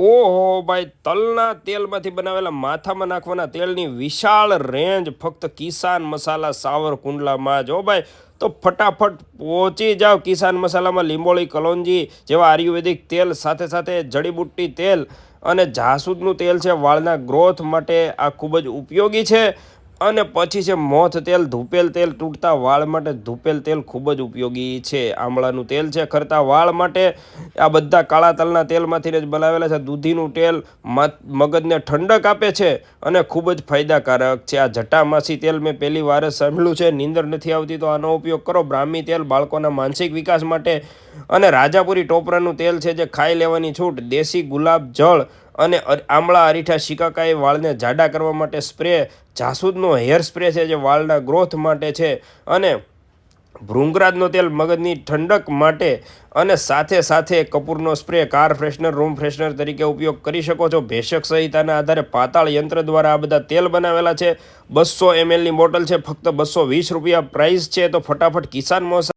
ઓહો ભાઈ, તલના તેલમાંથી બનાવેલા માથામાં નાખવાના તેલની વિશાળ રેન્જ ફક્ત કિસાન મસાલા સાવર કુંડલામાં જો ભાઈ, તો ફટાફટ પહોંચી જાઓ કિસાન મસાલામાં લીંબોળી, કલોંજી જેવા આયુર્વેદિક તેલ, સાથે સાથે જડીબુટ્ટી તેલ અને જાસૂદનું તેલ છે વાળના ગ્રોથ માટે આ ખૂબ જ ઉપયોગી છે. અને પછી છે મોથ તેલ, ધૂપેલ તેલ તૂટતા વાળ માટે ધૂપેલ તેલ ખૂબ જ ઉપયોગી છે. આમળાનું તેલ છે ખરતા વાળ માટે આ બધા કાળા તલના તેલમાંથી જ બનાવેલા છે. દૂધીનું તેલ મગજને ઠંડક આપે છે અને ખૂબ જ ફાયદાકારક છે. આ જટામાસી તેલ મેં પહેલી વાર સાંભળ્યું છે. નીંદર નથી આવતી તો આનો ઉપયોગ કરો. બ્રાહ્મી તેલ બાળકોના માનસિક વિકાસ માટે અને રાજાપુરી ટોપરાનું તેલ છે જે ખાઈ લેવાની છૂટ. દેશી ગુલાબ જળ અને આમળા અરીઠા શિકાકાઈ વાળને જાડા કરવા માટે સ્પ્રે, જાસૂદનો હેર સ્પ્રે છે જે વાળના ગ્રોથ માટે છે અને ભૃંગરાજનો તેલ મગજની ઠંડક માટે અને સાથે સાથે કપૂરનો spray, car freshener, room freshener તરીકે ઉપયોગ કરી શકો છો. ભેષક સંહિતાના આધારે પાતાળ યંત્ર દ્વારા આ બધા તેલ બનાવેલા છે. બસો એમએલની બોટલ છે, ફક્ત બસો વીસ રૂપિયા પ્રાઇસ છે. તો ફટાફટ કિસાન મોસમ